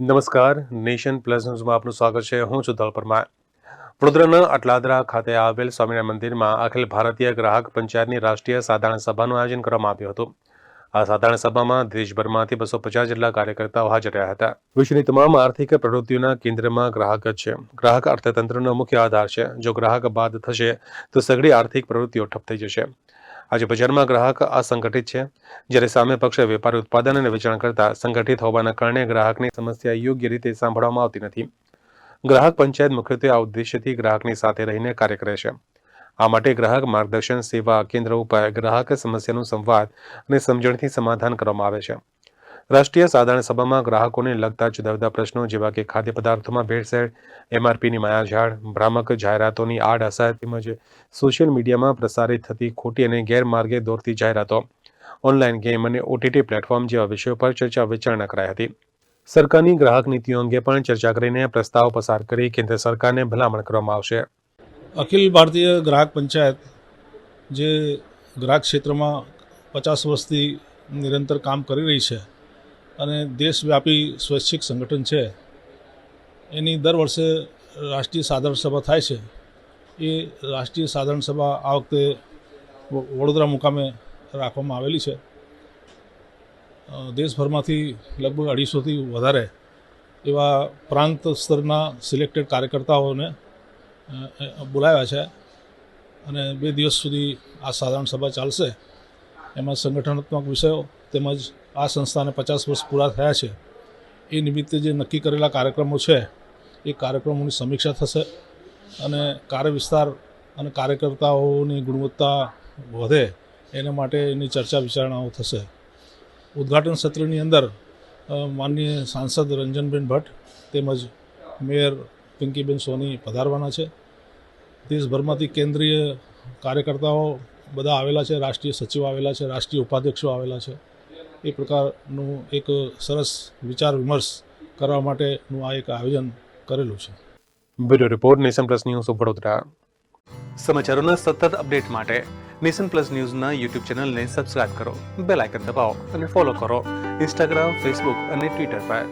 નમસ્કાર. Nation plus ન્યૂઝમાં આપનું સ્વાગત છે. હું છું દળ પરમાર. વડોદરાના અટલાદરા ખાતે આવેલ સ્વામિનારાયણ મંદિરમાં અખિલ ભારતીય ગ્રાહક પંચાયતની રાષ્ટ્રીય સાધારણ સભાનું આયોજન કરવામાં આવ્યું હતું. આ સાધારણ સભામાં દેશભરમાંથી બસો પચાસ જેટલા કાર્યકર્તાઓ હાજર રહ્યા હતા. વિશ્વની તમામ આર્થિક પ્રવૃત્તિઓના કેન્દ્રમાં ગ્રાહક જ છે. ગ્રાહક અર્થતંત્રનો મુખ્ય આધાર છે. જો ગ્રાહક બાદ થશે, તો સઘળી આર્થિક પ્રવૃત્તિઓ ઠપ થઈ જશે. આજે બજારમાં ગ્રાહક અસંગઠિત છે. જ્યારે સામે પક્ષે વેપારી ઉત્પાદન અને વેચાણ કરતા સંગઠિત હોવાના કારણે ગ્રાહકની સમસ્યા યોગ્ય રીતે સાંભળવામાં આવતી નથી. ગ્રાહક પંચાયત મુખ્યત્વે આ ઉદ્દેશ્યથી ગ્રાહકની સાથે રહીને કાર્ય કરે છે. આ માટે ગ્રાહક માર્ગદર્શન, સેવા કેન્દ્ર ઉપર ગ્રાહક સમસ્યાનું સંવાદ અને સમજણથી સમાધાન કરવામાં આવે છે. રાષ્ટ્રીય સાધારણ સભામાં ગ્રાહકોને લગતા જુદા જુદા પ્રશ્નો, જેવા કે ખાદ્ય પદાર્થોમાં ભેળસેળ, એમઆરપીની માયાઝાડ ભ્રામક જાહેરાતોની આડ અસર તેમજ સોશિયલ મીડિયામાં પ્રસારિત થતી ખોટી અને ગેરમાર્ગે દોરતી જાહેરાતો, ઓનલાઈન ગેમ અને ઓટીટી પ્લેટફોર્મ જેવા વિષયો પર ચર્ચા વિચારણા કરાઈ હતી. સરકારની ગ્રાહક નીતિઓ અંગે પણ ચર્ચા કરીને પ્રસ્તાવ પસાર કરી કેન્દ્ર સરકારને ભલામણ કરવામાં આવશે. અખિલ ભારતીય ગ્રાહક પંચાયત જે ગ્રાહક ક્ષેત્રમાં પચાસ વર્ષથી નિરંતર કામ કરી રહી છે અને દેશવ્યાપી સ્વૈચ્છિક સંગઠન છે, એની દર વર્ષે રાષ્ટ્રીય સાધારણ સભા થાય છે. એ રાષ્ટ્રીય સાધારણ સભા આ વખતે વડોદરા મુકામે રાખવામાં આવેલી છે. દેશભરમાંથી લગભગ અઢીસોથી વધારે એવા પ્રાંત સ્તરના સિલેક્ટેડ કાર્યકર્તાઓને બોલાવ્યા છે અને બે દિવસ સુધી આ સાધારણ સભા ચાલશે. એમાં સંગઠનાત્મક વિષયો તેમજ આ સંસ્થાને પચાસ વર્ષ પૂરા થયા છે. એ નિમિત્તે જે નક્કી કરેલા કાર્યક્રમો છે, એ કાર્યક્રમોની સમીક્ષા થશે અને કાર્ય વિસ્તાર અને કાર્યકર્તાઓની ગુણવત્તા વધે એના માટે એની ચર્ચા વિચારણાઓ થશે. ઉદ્ઘાટન સત્રની અંદર માનનીય સાંસદ રંજનબેન ભટ્ટ તેમજ મેયર પિંકીબેન સોની પધારવાના છે. દેશભરમાંથી કેન્દ્રીય કાર્યકર્તાઓ બધા આવેલા છે, રાષ્ટ્રીય સચિવ આવેલા છે, રાષ્ટ્રીય ઉપાધ્યક્ષો આવેલા છે. એ પ્રકારનું એક સરસ વિચાર વિમર્શ કરવા માટેનું આ એક આયોજન કરેલું છે. Bureau report nation plus news Vadodara. સમાચારોના સતત અપડેટ માટે નેશન પ્લસ ન્યૂઝના યુટ્યુબ ચેનલને સબસ્ક્રાઇબ કરો બેલ આઇકન દબાવો અને ફોલો કરો ઇન્સ્ટાગ્રામ ફેસબુક અને ટ્વિટર પર.